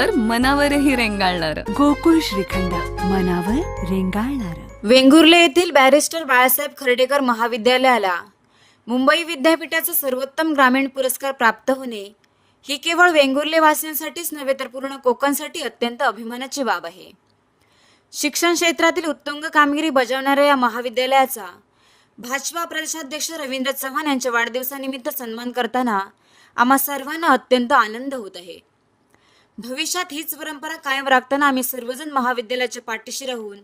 तर मनावरही रेंगाळणार. गोकुळ श्रीखंड मनावर रेंगाळणार. वेंगुर्ले येथील बॅरिस्टर बाळासाहेब खर्डेकर महाविद्यालयाला मुंबई विद्यापीठाचा सर्वोत्तम ग्रामीण पुरस्कार प्राप्त होणे ही केवळ वेंगुर्ले वासियांसाठीच नव्हे तर पूर्ण कोकणसाठी अत्यंत अभिमानाची बाब आहे. शिक्षण क्षेत्रातील उत्तुंग कामगिरी बजावणाऱ्या या महाविद्यालयाचा भाजपा प्रदेशाध्यक्ष रवींद्र चव्हाण यांच्या वाढदिवसानिमित्त सन्मान करताना आम्हा सर्वांना अत्यंत आनंद होत आहे. भविष्यात हीच परंपरा कायम राखताना आम्ही सर्वजण महाविद्यालयाच्या पाठीशी राहून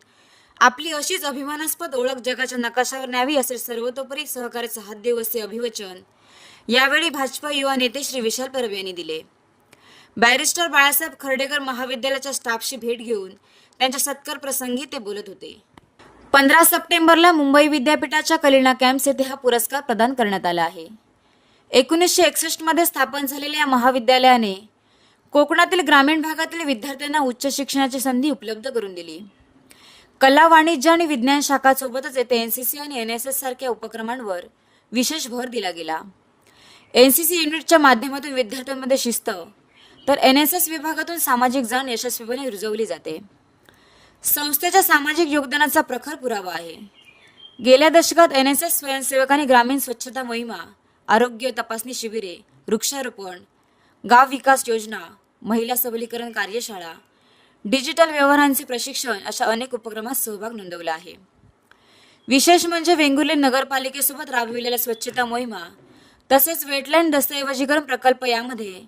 आपली अशीच अभिमानास्पद ओळख जगाच्या नकाशावर न्यावी असे सर्वतोपरी सहकार्याचा हात देऊ असे अभिवचन यावेळी भाजपा युवा नेते श्री विशाल परब यांनी दिले. बॅरिस्टर बाळासाहेब खर्डेकर महाविद्यालयाच्या स्टाफशी भेट घेऊन त्यांच्या सत्कार प्रसंगी ते बोलत होते. पंधरा सप्टेंबरला मुंबई विद्यापीठाच्या कलिना कॅम्प्स येथे हा पुरस्कार प्रदान करण्यात आला आहे. एकोणीसशे एकसष्टमध्ये स्थापन झालेल्या या महाविद्यालयाने कोकणातील ग्रामीण भागातील विद्यार्थ्यांना उच्च शिक्षणाची संधी उपलब्ध करून दिली. कला वाणिज्य आणि विज्ञान शाखासोबतच येथे एन सी सी आणि एन एस एस सारख्या उपक्रमांवर विशेष भर दिला गेला. एन सी सी युनिटच्या माध्यमातून विद्यार्थ्यांमध्ये शिस्त तर एन एस एस विभागातून सामाजिक जाण यशस्वीपणे रुजवली जाते. संस्थेच्या सामाजिक योगदानाचा प्रखर पुरावा आहे. गेल्या दशकात एन एस एस स्वयंसेवकांनी ग्रामीण स्वच्छता मोहिमा आरोग्य तपासणी शिबिरे वृक्षारोपण गाव विकास योजना महिला सबलीकरण कार्यशाळा डिजिटल व्यवहारांचे प्रशिक्षण अशा अनेक उपक्रमात सहभाग नोंदवला आहे. विशेष म्हणजे वेंगुर्ले नगरपालिकेसोबत राबविलेल्या स्वच्छता मोहिमा तसेच वेटलँड दस्तऐवजीकरण प्रकल्प यामध्ये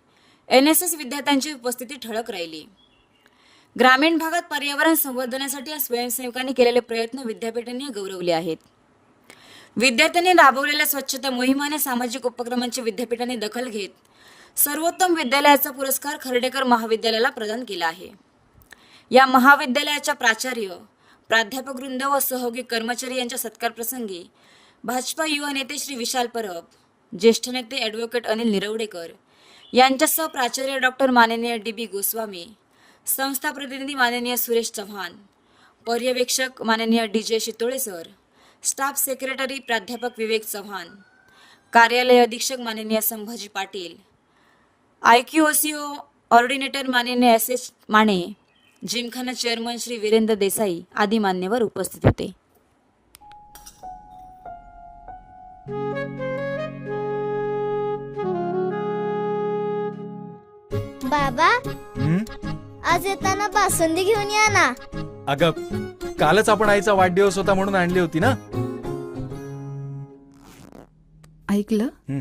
एन एस एस विद्यार्थ्यांची उपस्थिती ठळक राहिली. ग्रामीण भागात पर्यावरण संवर्धनासाठी या स्वयंसेवकांनी केलेले प्रयत्न विद्यापीठांनी गौरवले आहेत. विद्यार्थ्यांनी राबवलेल्या स्वच्छता मोहिमाने सामाजिक उपक्रमांची विद्यापीठाने दखल घेत सर्वोत्तम विद्यालयाचा पुरस्कार खर्डेकर महाविद्यालयाला प्रदान केला आहे. या महाविद्यालयाच्या प्राचार्य प्राध्यापकवृंद व सहयोगी कर्मचारी यांच्या सत्कार प्रसंगी भाजपा युवा नेते श्री विशाल परब ज्येष्ठ नेते ॲडव्होकेट अनिल निरवडेकर यांच्यासह प्राचार्य डॉक्टर माननीय डी बी गोस्वामी संस्था प्रतिनिधी माननीय सुरेश चव्हाण पर्यवेक्षक माननीय D J Shitole sir staff secretary प्राध्यापक विवेक चव्हाण कार्यालय अधीक्षक माननीय Sambhaji Patil I Q O C coordinator माननीय S H Mane gymkhana chairman Shri Virendra Desai आदी मान्यवर उपस्थित होते बाबा हं? आज येताना बासुंदी घेऊन या ना अगं कालच आपण आईचा वाढदिवस होता म्हणून आणली होती ना ऐकलं हं.